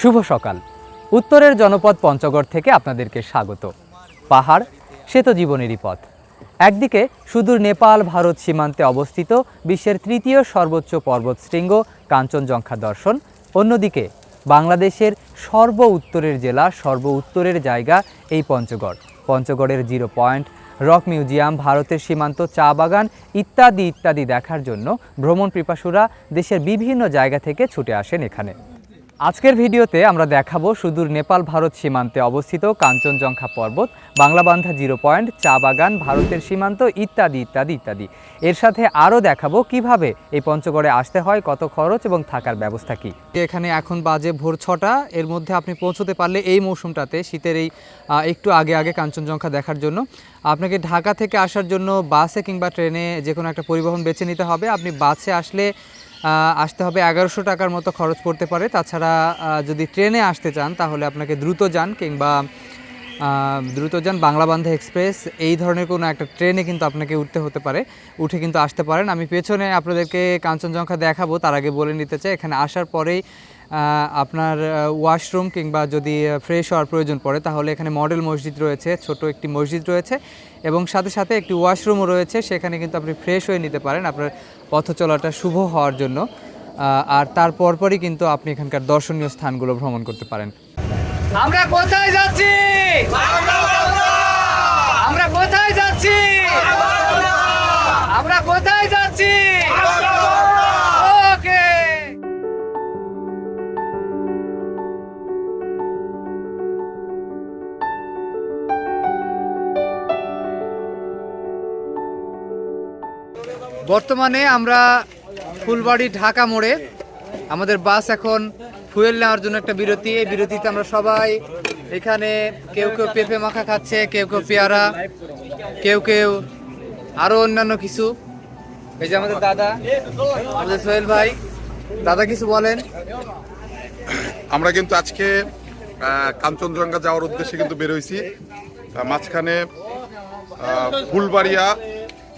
শুভ সকাল। উত্তরের জনপদ পঞ্চগড় থেকে আপনাদেরকে স্বাগত। পাহাড়, সে তো জীবনেরই পথ। একদিকে সুদূর নেপাল, ভারত সীমান্তে অবস্থিত বিশ্বের তৃতীয় সর্বোচ্চ পর্বতশৃঙ্গ কাঞ্চনজঙ্ঘা দর্শন। অন্যদিকে বাংলাদেশের সর্ব উত্তরের জেলা, সর্ব উত্তরের জায়গা এই পঞ্চগড়। পঞ্চগড়ের জিরো পয়েন্ট রক মিউজিয়াম, ভারতের সীমান্ত, চা বাগান ইত্যাদি ইত্যাদি দেখার জন্য ভ্রমণ পিপাসুরা দেশের বিভিন্ন জায়গা থেকে ছুটে আসেন এখানে। আজকের ভিডিওতে আমরা দেখাবো সুদূর নেপাল ভারত সীমান্তে অবস্থিত কাঞ্চনজঙ্ঘা পর্বত, বাংলাবান্ধা জিরো পয়েন্ট, চা বাগান, ভারতের সীমান্ত ইত্যাদি ইত্যাদি ইত্যাদি। এর সাথে আরও দেখাবো কীভাবে এই পঞ্চগড়ে আসতে হয়, কত খরচ এবং থাকার ব্যবস্থা কি। এখানে এখন বাজে ভোর ছটা, এর মধ্যে আপনি পৌঁছতে পারলে এই মৌসুমটাতে শীতের এই একটু আগে আগে কাঞ্চনজঙ্ঘা দেখার জন্য। আপনাকে ঢাকা থেকে আসার জন্য বাসে কিংবা ট্রেনে যে কোনো একটা পরিবহন বেছে নিতে হবে। আপনি বাসে আসলে আসতে হবে এগারোশো টাকার মতো খরচ পড়তে পারে। তাছাড়া যদি ট্রেনে আসতে চান, তাহলে আপনাকে দ্রুত যান কিংবা দ্রুত যান বাংলাবান্ধা এক্সপ্রেস। এই ধরনের কোনো একটা ট্রেনে কিন্তু আপনাকে উঠতে হতে পারে। উঠে কিন্তু আসতে পারেন। আমি পেছনে আপনাদেরকে কাঞ্চনজঙ্ঘা দেখাবো, তার আগে বলে নিতে চাই, এখানে আসার পরেই আপনার ওয়াশরুম কিংবা যদি ফ্রেশ হওয়ার প্রয়োজন পড়ে, তাহলে এখানে মডেল মসজিদ রয়েছে, ছোট একটি মসজিদ রয়েছে এবং সাথে সাথে একটি ওয়াশরুমও রয়েছে। সেখানে কিন্তু আপনি ফ্রেশ হয়ে নিতে পারেন। আপনার পথ চলাটা শুভ হওয়ার জন্য আর তার পরপরই কিন্তু আপনি এখানকার দর্শনীয় স্থানগুলো ভ্রমণ করতে পারেন। আমরা কোথায় যাচ্ছি? আমরা কোথায় যাচ্ছি? আমরা কোথায় যাচ্ছি? বর্তমানে আমরা ফুলবাড়ি ঢাকা মোড়ে আমাদের বাস এখন ফুয়েল নেওয়ার জন্য একটা বিরতি। এই বিরতিতে আমরা সবাই এখানে কেউ কেউ পেঁপে মাখা খাচ্ছে, কেউ কেউ পেয়ারা, কেউ কেউ আরও অন্যান্য কিছু। এই যে আমাদের দাদা, আমাদের সোহেল ভাই। দাদা কিছু বলেন। আমরা কিন্তু আজকে কাঞ্চনজঙ্ঘা যাওয়ার উদ্দেশ্যে কিন্তু বেরোইছি মাঝখানে ফুলবাড়িয়া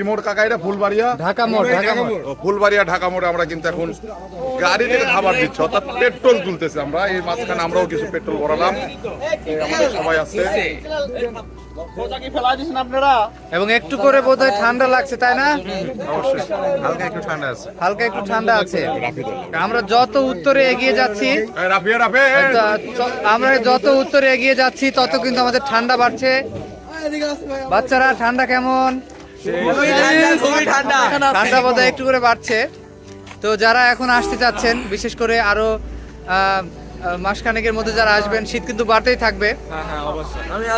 কি মোড় কাকা এটা ফুলবাড়িয়া। ঢাকা মোড় ঢাকা মোড়। ফুলবাড়িয়া ঢাকা মোড়ে আমরা কিন্তু এখন গাড়ি থেকে খাবার দিচ্ছি। অর্থাৎ পেট্রোল তুলতেছে আমরা। এই মাঝখানে আমরাও কিছু পেট্রোল ভরালাম। আমাদের সবাই আছে। এবং একটু করে বোধহয় ঠান্ডা লাগছে তাই না? হালকা একটু ঠান্ডা আছে। হালকা একটু ঠান্ডা আছে। আমরা যত উত্তরে এগিয়ে যাচ্ছি ত- আমরা যত উত্তরে এগিয়ে যাচ্ছি তত কিন্তু আমাদের ঠান্ডা বাড়ছে। বাচ্চারা ঠান্ডা কেমন? ঠান্ডা বোধহয় একটু করে বাড়ছে। তো যারা এখন আসতে চাচ্ছেন বিশেষ করে আরও মাসখানেকের মধ্যে যারা আসবেন শীত কিন্তু বাড়তেই থাকবে।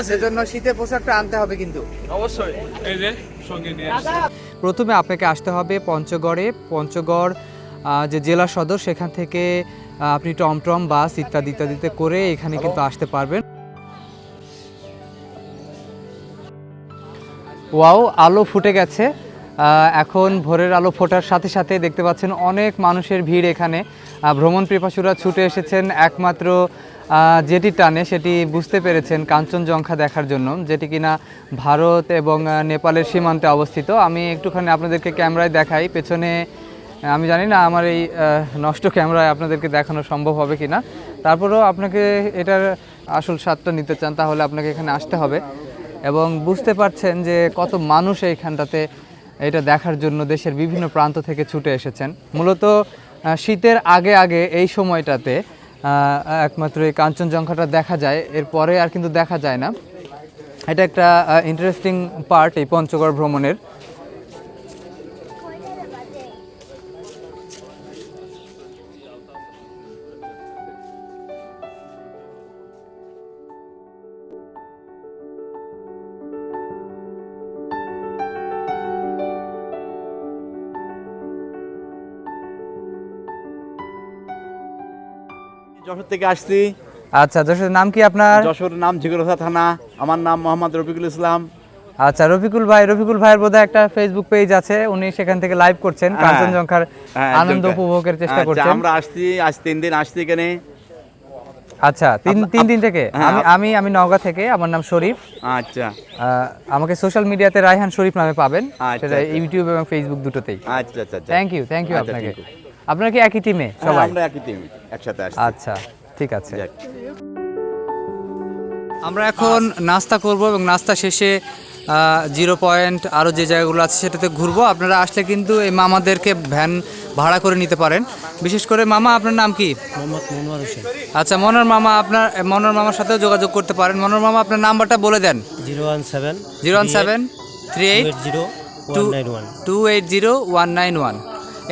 সেজন্য শীতের পোশাকটা আনতে হবে কিন্তু। প্রথমে আপনাকে আসতে হবে পঞ্চগড়ে। পঞ্চগড় যে জেলা সদর সেখান থেকে আপনি টমটম বাস ইত্যাদি ইত্যাদিতে করে এখানে কিন্তু আসতে পারবেন। ওয়াও, আলো ফুটে গেছে। এখন ভোরের আলো ফোটার সাথে সাথে দেখতে পাচ্ছেন অনেক মানুষের ভিড় এখানে। ভ্রমণ পিপাসুরা ছুটে এসেছেন একমাত্র যেটি টানে সেটি বুঝতে পেরেছেন কাঞ্চনজঙ্ঘা দেখার জন্য, যেটি কিনা ভারত এবং নেপালের সীমান্তে অবস্থিত। আমি একটুখানি আপনাদেরকে ক্যামেরায় দেখাই, পেছনে আমি জানি না আমার এই নষ্ট ক্যামেরায় আপনাদেরকে দেখানো সম্ভব হবে কি না তারপরেও আপনাকে এটার আসল স্বাদটা নিতে চান, তাহলে আপনাকে এখানে আসতে হবে। এবং বুঝতে পারছেন যে কত মানুষ এইখানটাতে এটা দেখার জন্য দেশের বিভিন্ন প্রান্ত থেকে ছুটে এসেছেন। মূলত শীতের আগে আগে এই সময়টাতে একমাত্র এই কাঞ্চনজঙ্ঘাটা দেখা যায় এরপরে আর কিন্তু দেখা যায় না। এটা একটা ইন্টারেস্টিং পার্ট এই পঞ্চগড় ভ্রমণের। যশোর থেকে আসছি। আচ্ছা যশোরের নাম কি আপনার? যশোর নাম ঝিগরসা থানা। আমার নাম মোহাম্মদ রফিকুল ইসলাম। আচ্ছা রফিকুল ভাই রফিকুল ভাইয়ের বোধহয় একটা ফেসবুক পেজ আছে। উনি সেখান থেকে লাইভ করছেন। হ্যাঁ। কাঞ্চনজঙ্ঘার হ্যাঁ, আনন্দ উপভোগের চেষ্টা আচ্ছা, করছেন। আমরা আসছি আজ তিন দিন আসছি এখানে। আচ্ছা তিন তিন দিন থেকে? হ্যাঁ, আমি আমি আমি নওগাঁ থেকে। আমার নাম শরীফ। আচ্ছা। আমাকে সোশ্যাল মিডিয়াতে রায়হান শরীফ নামে পাবেন। আচ্ছা, সেটা আচ্ছা। ইউটিউব এবং ফেসবুক দুটোতেই। আচ্ছা আচ্ছা আচ্ছা। থ্যাংক ইউ থ্যাংক ইউ আচ্ছা, আপনাকে। আপনারা কি একই টিমে হ্যাঁ, সবাই? আমরা একই টিম একসাথে আসছি। আচ্ছা ঠিক আছে। আমরা এখন নাস্তা করব এবং নাস্তা শেষে জিরো পয়েন্ট আরও যে জায়গাগুলো আছে সেটাতে ঘুরবো। আপনারা আসলে কিন্তু এই মামাদেরকে ভ্যান ভাড়া করে নিতে পারেন। বিশেষ করে মামা আপনার নাম কি? মনোয়ার হোসেন। আচ্ছা মনোর মামা আপনার মনোর মামার সাথেও যোগাযোগ করতে পারেন। মনোর মামা আপনার নাম্বারটা বলে দেন। Zero one seven zero one seven three eight zero two eight zero one nine one.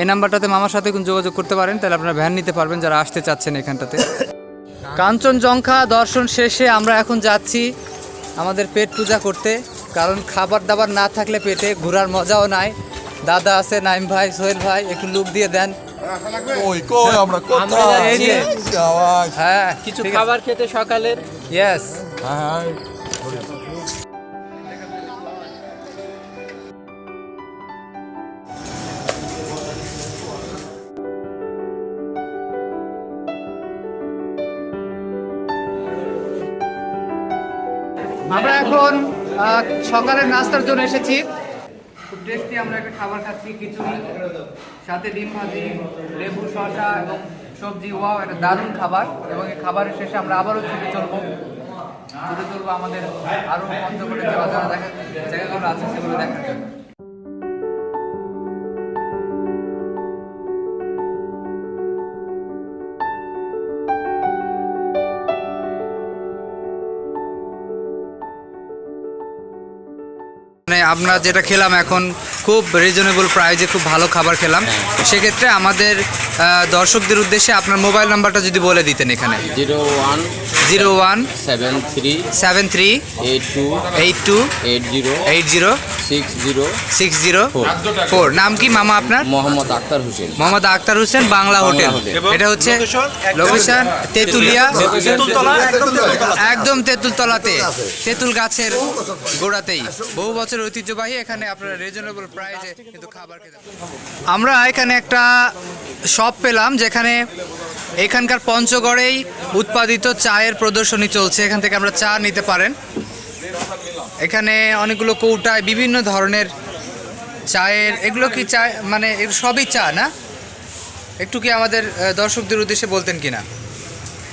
এই নাম্বারটাতে মামার সাথে যোগাযোগ করতে পারেন তাহলে আপনারা ভ্যান নিতে পারবেন যারা আসতে চাচ্ছেন এখানটাতে। কাঞ্চনজঙ্ঘা দর্শন শেষে আমরা এখন যাচ্ছি আমাদের পেট পূজা করতে কারণ খাবার দাবার না থাকলে পেটে ঘোরার মজাও নাই। দাদা আছে নাইম ভাই সোহেল ভাই একটু লুক দিয়ে দেন। হ্যাঁ কিছু খাবার খেতে সকালের। ইয়েস সকালের নাস্তার জন্য এসেছি। খুব টেস্টি আমরা একটা খাবার খাচ্ছি, খিচুড়ি, সাথে ডিম ভাজি, লেবু, শসা এবং সবজি। ওয়াও একটা দারুণ খাবার এবং এই খাবারের শেষে আমরা আবারও ছুটে চলবো। ছুটে চলবো আমাদের আরও পঞ্চগড়ে যাওয়া যাওয়া দেখা জায়গাগুলো আছে, সেগুলো দেখার জন্য। আমরা যেটা খেলাম এখন খুব রিজনেবল প্রাইজে খুব ভালো খাবার খেলাম। সেক্ষেত্রে আমাদের দর্শকদের উদ্দেশ্যে আপনার মোবাইল নাম্বারটা যদি বলে দিতেন এখানে। Zero one zero one seven three seven three eight two eight two eight zero eight zero six zero six zero four. নাম কি মামা আপনার? মোহাম্মদ আক্তার হোসেন। মোহাম্মদ আক্তার হোসেন বাংলা হোটেল। এটা হচ্ছে লোকেশন তেতুলিয়া। একদম তেঁতুল তলাতে তেঁতুল গাছের গোড়াতেই। বহু বছর ঐতিহ্যবাহী এখানে আপনারা রিজনেবল প্রাইসে কিন্তু খাবার খেতে আমরা এখানে একটা শপ পেলাম যেখানে এখানকার পঞ্চগড়েই উৎপাদিত চায়ের প্রদর্শনী চলছে। এখান থেকে আমরা চা নিতে পারেন। এখানে অনেকগুলো কৌটায় বিভিন্ন ধরনের চায়ের এগুলো কি চা মানে এগুলো সবই চা না? একটু কি আমাদের দর্শকদের উদ্দেশ্যে বলতেন কি না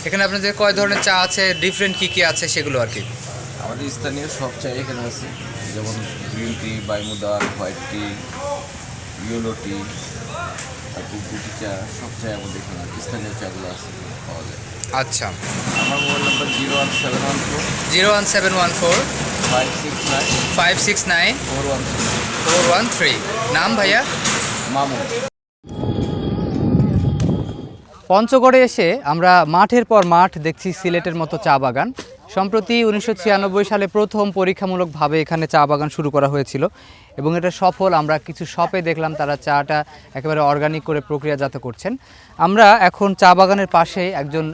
এখানে আপনাদের কয় ধরনের চা আছে ডিফারেন্ট কি কি আছে সেগুলো আর কি? আমাদের স্থানীয় সব চাই এখানে আছে যেমন গ্রিন টি বাইমুদার হোয়াইট টি ইয়েলো টি তারপর গুটি চা সব চাই আমাদের এখানে। স্থানীয় চাগুলো আছে পাওয়া যায়। আচ্ছা। আমার mobile number zero one seven one four. Zero one seven one four. Five six nine. Five six nine. Four one four one three. নাম ভাইয়া? মামু। পঞ্চগড়ে এসে আমরা মাঠের পর মাঠ দেখছি সিলেটের মতো চা বাগান। সম্প্রতি উনিশশো ছিয়ানব্বই সালে প্রথম পরীক্ষামূলকভাবে এখানে চা বাগান শুরু করা হয়েছিল এবং এটা সফল। আমরা কিছু শপে দেখলাম, তারা চাটা একেবারে অর্গানিক করে প্রক্রিয়াজাত করছেন। আমরা এখন চা বাগানের পাশে একজন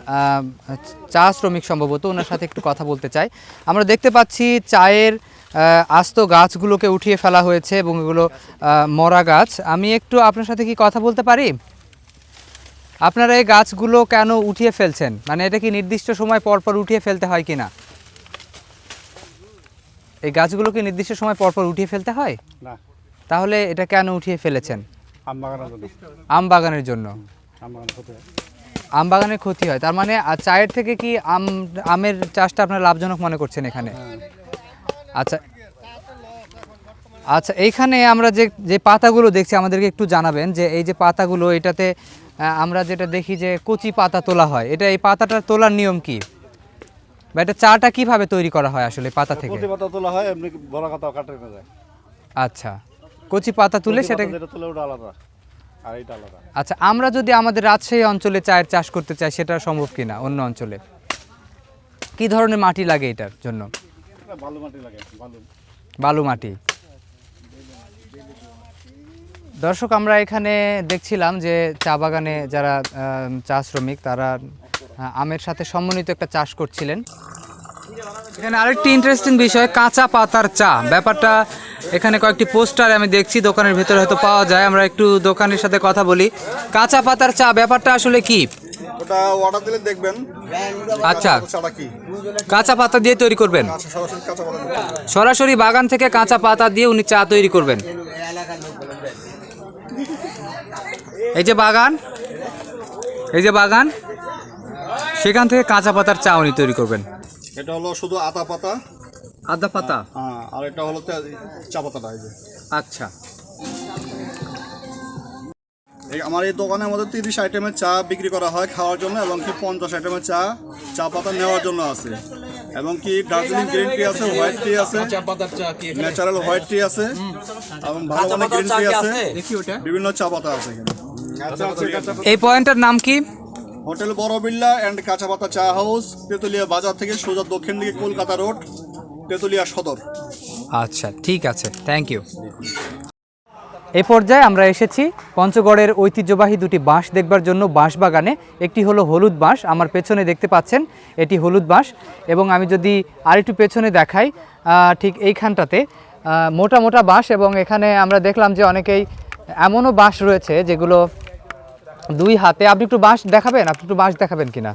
চা শ্রমিক সম্ভবত, ওনার সাথে একটু কথা বলতে চাই। আমরা দেখতে পাচ্ছি চায়ের আস্ত গাছগুলোকে উঠিয়ে ফেলা হয়েছে এবং এগুলো মরা গাছ। আমি একটু আপনার সাথে কি কথা বলতে পারি? আপনারা এই গাছগুলো কেন উঠিয়ে ফেলছেন? মানে এটা কি নির্দিষ্ট সময় পর পর উঠিয়ে ফেলতে হয় কিনা? এই গাছগুলো কি নির্দিষ্ট সময় পর পর উঠিয়ে ফেলতে হয়? না। তাহলে এটা কেন উঠিয়ে ফেলেছেন? আম বাগানের জন্য। আম বাগানের ক্ষতি হয়। তার মানে চায়ের থেকে কি আম আমের চাষটা আপনার লাভজনক মনে করছেন এখানে? আচ্ছা। আচ্ছা এইখানে আমরা যে যে পাতাগুলো দেখছি আমাদেরকে একটু জানাবেন যে এই যে পাতাগুলো এটাতে আমরা যেটা দেখি যে কচি পাতা তোলা হয়। এটা এই পাতাটা তোলার নিয়ম কি? বা এটা চাটা কীভাবে তৈরি করা হয় আসলে পাতা থেকে? প্রতি পাতা তোলা হয় এমনি বড় কথা কাটে না যায়। আচ্ছা। কচি পাতা তুলে সেটা তুলে ওটা আলাদা আর এইটা আলাদা। আচ্ছা আমরা যদি আমাদের রাজশাহী অঞ্চলে চায়ের চাষ করতে চাই সেটা সম্ভব কিনা অন্য অঞ্চলে? কি ধরনের মাটি লাগে এটার জন্য? বালু মাটি লাগে বালু। বালু মাটি। দর্শক আমরা এখানে দেখছিলাম যে চা বাগানে যারা চা শ্রমিক তারা আমের সাথে সমন্বিত একটা চাষ করছিলেন। এখানে আরেকটি ইন্টারেস্টিং বিষয় কাঁচা পাতার চা। ব্যাপারটা এখানে কয়েকটি পোস্টার আমি দেখছি দোকানের ভেতরে হয়তো পাওয়া যায়। আমরা একটু দোকানের সাথে কথা বলি। কাঁচা পাতার চা ব্যাপারটা আসলে কি? ওটা অর্ডার দিলে দেখবেন। আচ্ছা। কাঁচা পাতা দিয়ে তৈরি করবেন? সরাসরি বাগান থেকে কাঁচা পাতা দিয়ে উনি চা তৈরি করবেন। এই যে বাগান এই যে বাগান সেখান থেকে কাঁচা পাতার চাউনি তৈরি করবেন। এটা হলো শুধু আতা পাতা? আদা পাতা? হ্যাঁ আর এটা হলো চা পাতাটা এই যে। আচ্ছা। এই আমার এই দোকানের মধ্যে তিরিশ আইটেমের চা বিক্রি করা হয় খাওয়ার জন্য এবং কি পঞ্চাশ আইটেমের চা চা পাতা নেওয়ার জন্য আছে। এবং কি দার্জিলিং গ্রিন টি আছে হোয়াইট টি আছে ন্যাচারাল হোয়াইট টি আছে এবং ভালো ভালো গ্রিন টি আছে? দেখি ওটা। বিভিন্ন চা পাতা আছে এখানে। এই পয়েন্টটার নাম কি? হোটেল বড় বিল্লা অ্যান্ড কাঁচা পাতা চা হাউস তেতুলিয়া বাজার থেকে সোজা দক্ষিণ দিকে কলকাতা রোড তেতুলিয়া সদর। আচ্ছা ঠিক আছে থ্যাংক ইউ এ পর্যায়ে আমরা এসেছি পঞ্চগড়ের ঐতিহ্যবাহী দুটি বাঁশ দেখবার জন্য। বাঁশ বাগানে একটি হলো হলুদ বাঁশ আমার পেছনে দেখতে পাচ্ছেন এটি হলুদ বাঁশ। এবং আমি যদি আরেকটু পেছনে দেখাই ঠিক এইখানটাতে মোটা মোটা বাঁশ এবং এখানে আমরা দেখলাম যে অনেকেই এমনও বাঁশ রয়েছে যেগুলো দুই হাতে আপনি একটু বাঁশ দেখাবেন? আপনি একটু বাঁশ দেখাবেন কিনা?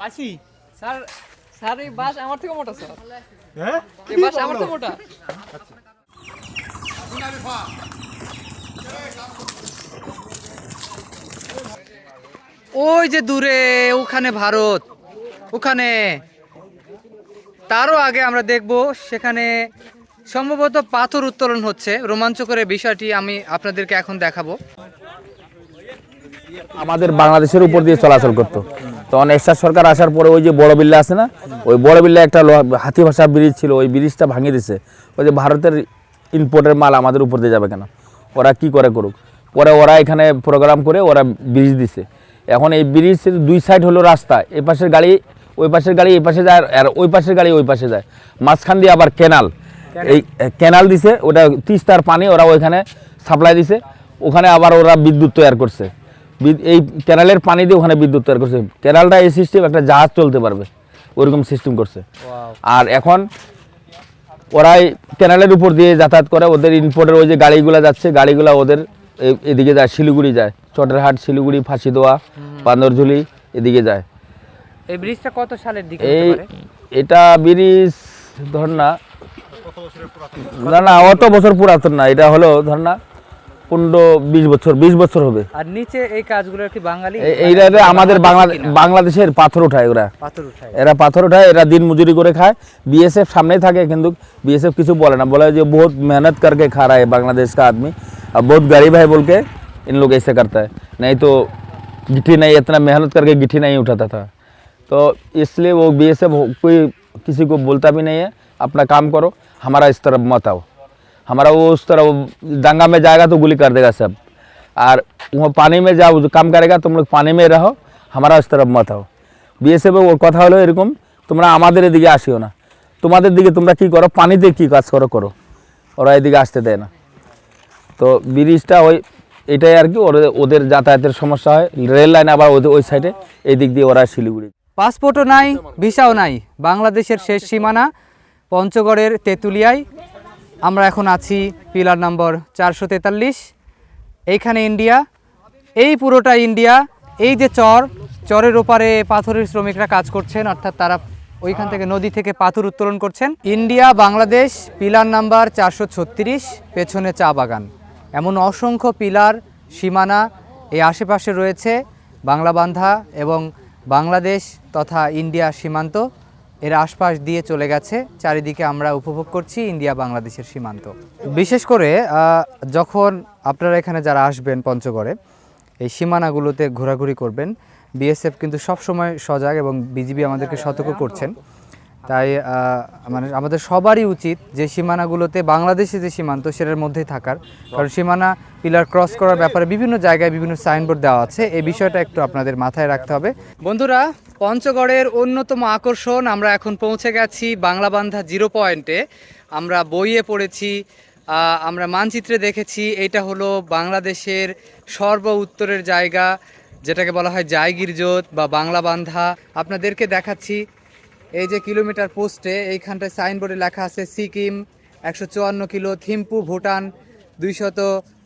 পাইছি। স্যার স্যার এই বাস আমার থেকে মোটা স্যার। হ্যাঁ? এই বাস আমার থেকে মোটা। ওই যে দূরে ওখানে ভারত ওখানে। তারও আগে আমরা দেখব সেখানে সম্ভবত পাথর উত্তোলন হচ্ছে। রোমাঞ্চকর বিষয়টি আমি আপনাদেরকে এখন দেখাবো। আমাদের বাংলাদেশের উপর দিয়ে চলাচল করতো। তখন এরশাদ সরকার আসার পরে ওই যে বড় বিল্লা আছে না, ওই বড় বিল্লা একটা হাতি ভাষা ব্রিজ ছিল, ওই ব্রিজটা ভাঙিয়ে দিছে। ওই যে ভারতের ইম্পোর্টের মাল আমাদের উপর দিয়ে যাবে কেন? ওরা কি করে করুক? পরে ওরা এখানে প্রোগ্রাম করে ওরা ব্রিজ দিছে। এখন এই ব্রিজের দুই সাইড হলো রাস্তা এই পাশের গাড়ি, ওই পাশের গাড়ি এই পাশে যায়, আর ওই পাশের গাড়ি ওই পাশে যায়। মাঝখান দিয়ে আবার কেনাল এই কেনাল দিছে ওটা তিস্তার পানি ওরা ওইখানে সাপ্লাই দিছে। ওখানে আবার ওরা বিদ্যুৎ তৈরি করছে। এই ক্যানালের পানি দিয়ে ওখানে বিদ্যুৎ তৈরি করছে। ক্যানালটা এই সিস্টেম একটা জাহাজ চলতে পারবে ওরকম সিস্টেম করছে। আর এখন ওরাই ক্যানালের উপর দিয়ে যাতায়াত করে ওদের ইনপোর্টের ওই যে গাড়িগুলো যাচ্ছে গাড়িগুলো ওদের এদিকে যায় শিলিগুড়ি যায়। চটেরহাট শিলিগুড়ি ফাঁসিদোয়া বান্দরঝুলি এদিকে যায়। এই ব্রিজটা কত সালের দিকে এই এটা ব্রিজ ধর না না না অত বছর পুরাতন না এটা হলো ধর না পনেরো বিশ বছর বিশ বছর হবে আর নিচে এই কাজগুলো কি বাঙালি এ- এইটা রে আমাদের বাংলাদেশ বাংলাদেশের পাথর উঠায় ওরা পাথর উঠায় এরা পাথর উঠায় এরা দিন মজুরি করে খায় बीएसएफ সামনেই থাকে কিন্তু बीएसएफ কিছু বলে না বলে যে बहुत मेहनत करके खा रहा है बांग्लादेश का आदमी अब बहुत गरीब है बोल के इन लोग ऐसे करता है नहीं तो गिट्टी नहीं इतना मेहनत करके गिट्टी नहीं उठाता था तो इसलिए वो बीएसएफ कोई किसी को बोलता भी नहीं है अपना काम करो हमारा इस तरफ मत आओ हमारा वो उस तरफ दंगा में जाएगा तो गोली कर देगा सब और वो पानी में जाओ जो काम करेगा तुम लोग पानी में रहो हमारा उस तरफ मत आओ বিএসএফ ওর কথা হলো এরকম তোমরা আমাদের এদিকে আসিও না তোমাদের দিকে তোমরা কি করো পানিতে কি কাজ করো করো ওরা এদিকে আসতে দেয় না তো ব্রিজটা ওই এটাই আর কি ওদের ওদের যাতায়াতের সমস্যা হয় রেল লাইন আবার ওদের ওই সাইডে এই দিক দিয়ে ওরা শিলিগুড়ি পাসপোর্টও নাই ভিসাও নাই বাংলাদেশের শেষ সীমানা পঞ্চগড়ের তেঁতুলিয়ায়। আমরা এখন আছি পিলার নম্বর চারশো তেতাল্লিশ। এইখানে ইন্ডিয়া। এই পুরোটা ইন্ডিয়া, এই যে চর, চরের ওপারে পাথরের শ্রমিকরা কাজ করছেন, অর্থাৎ তারা ওইখান থেকে নদী থেকে পাথর উত্তোলন করছেন। ইন্ডিয়া, বাংলাদেশ, পিলার নাম্বার চারশো ছত্রিশ, পেছনে চা বাগান। এমন অসংখ্য পিলার, সীমানা এই আশেপাশে রয়েছে। বাংলা বান্ধা এবং বাংলাদেশ তথা ইন্ডিয়া সীমান্ত। এর আশপাশ দিয়ে চলে গেছে। চারিদিকে আমরা উপভোগ করছি ইন্ডিয়া বাংলাদেশের সীমান্ত। বিশেষ করে যখন আপনারা এখানে যারা আসবেন পঞ্চগড়ে, এই সীমানাগুলোতে ঘোরাঘুরি করবেন। বিএসএফ কিন্তু সবসময় সজাগ এবং বিজিবি আমাদেরকে সতর্ক করছেন। তাই মানে আমাদের সবারই উচিত যে সীমানাগুলোতে বাংলাদেশে যে সীমান্ত সেটার মধ্যেই থাকার। কারণ সীমানা পিলার ক্রস করার ব্যাপারে বিভিন্ন জায়গায় বিভিন্ন সাইনবোর্ড দেওয়া আছে। এই বিষয়টা একটু আপনাদের মাথায় রাখতে হবে। বন্ধুরা, পঞ্চগড়ের অন্যতম আকর্ষণ, আমরা এখন পৌঁছে গেছি বাংলাবান্ধা জিরো পয়েন্টে। আমরা বইয়ে পড়েছি আমরা মানচিত্রে দেখেছি, এটা হলো বাংলাদেশের সর্ব উত্তরের জায়গা, যেটাকে বলা হয় জায়গিরজোত বা বাংলাবান্ধা। আপনাদেরকে দেখাচ্ছি এই যে কিলোমিটার পোস্টে এইখানটায় সাইনবোর্ডে লেখা আছে, সিকিম একশো চুয়ান্ন কিলো, থিম্পু, ভুটান দুইশত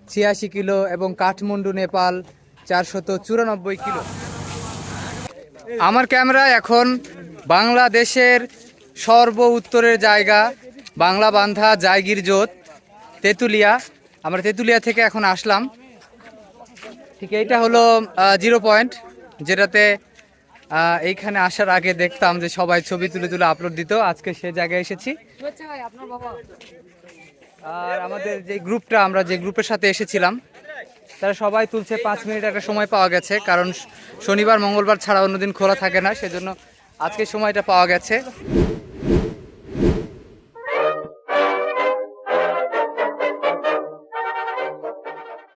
ছিয়াশি কিলো এবং কাঠমান্ডু, নেপাল চারশত চুরানব্বই কিলো। আমার ক্যামেরা এখন বাংলাদেশের সর্ব উত্তরের জায়গা, বাংলা বান্ধা, জায়গির জোত তেঁতুলিয়া। আমরা তেঁতুলিয়া থেকে এখন আসলাম। ঠিক এইটা হলো জিরো পয়েন্ট যেটাতে এইখানে আসার আগে দেখতাম যে সবাই ছবি তুলে তুলে আপলোড দিত। আজকে সে জায়গায় এসেছি। আর আমাদের যে গ্রুপটা, আমরা যে গ্রুপের সাথে এসেছিলাম, তারা সবাই তুলছে পাঁচ মিনিট একটা সময় পাওয়া গেছে, কারণ শনিবার, মঙ্গলবার ছাড়া অন্যদিন খোলা থাকে না, সেজন্য আজকে সময়টা পাওয়া গেছে।